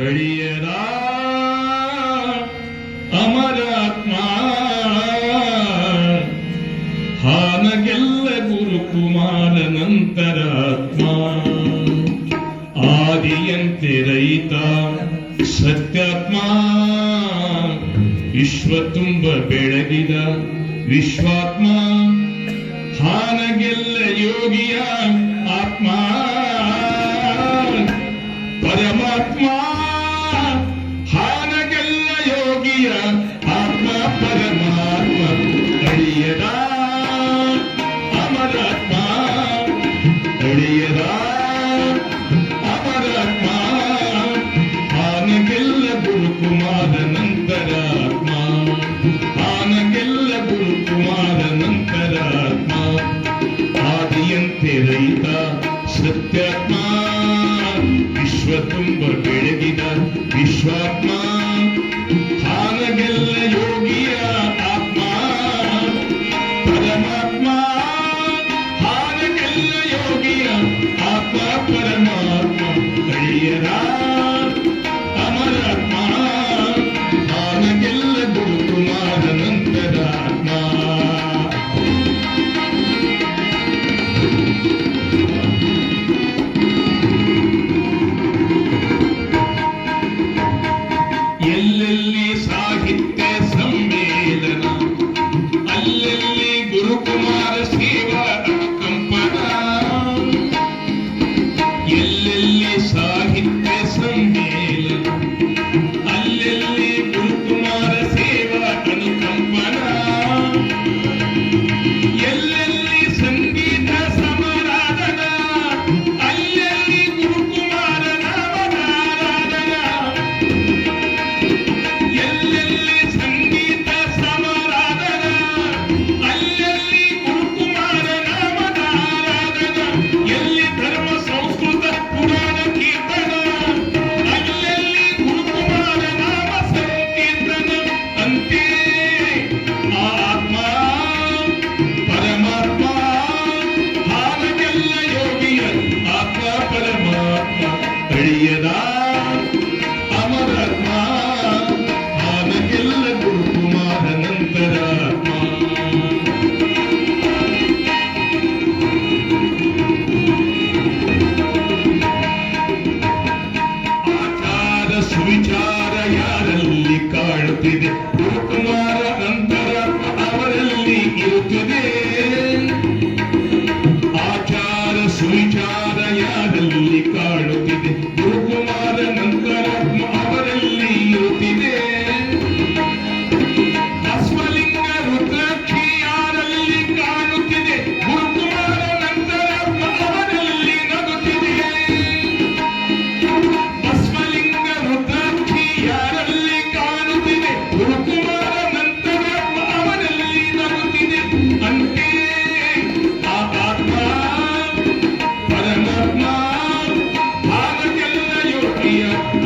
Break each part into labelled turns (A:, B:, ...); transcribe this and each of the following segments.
A: ಅರಿಯದಾ ಅಮರ ಆತ್ಮ ಹಾನಗೆಲ್ಲ ಗುರುಕುಮಾರ ಆತ್ಮ ಆದಿಯಂತೆ ರೈತ, ಸತ್ಯಾತ್ಮ. ವಿಶ್ವ ತುಂಬ ಬೆಳಗಿದ ವಿಶ್ವಾತ್ಮ. ಹಾನಗೆಲ್ಲ ಯೋಗಿಯ ಆತ್ಮ. ಪರಮಾತ್ಮ. ನಿತ್ಯಾತ್ಮ ವಿಶ್ವ ತುಂಬ ಬೆಳಗಿದ ವಿಶ್ವಾತ್ಮ ಹಾರಗೆಲ್ಲ ಯೋಗಿಯ ಆತ್ಮ ಪರಮಾತ್ಮ ಹಾರಗೆಲ್ಲ ಯೋಗಿಯ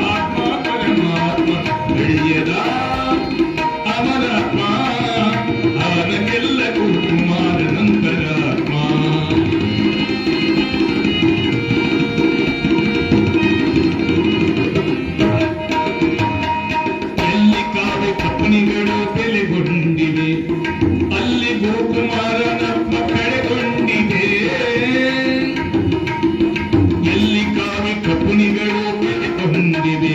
A: ఆత్మ పరమాత్మ వెయ్యదా দেবে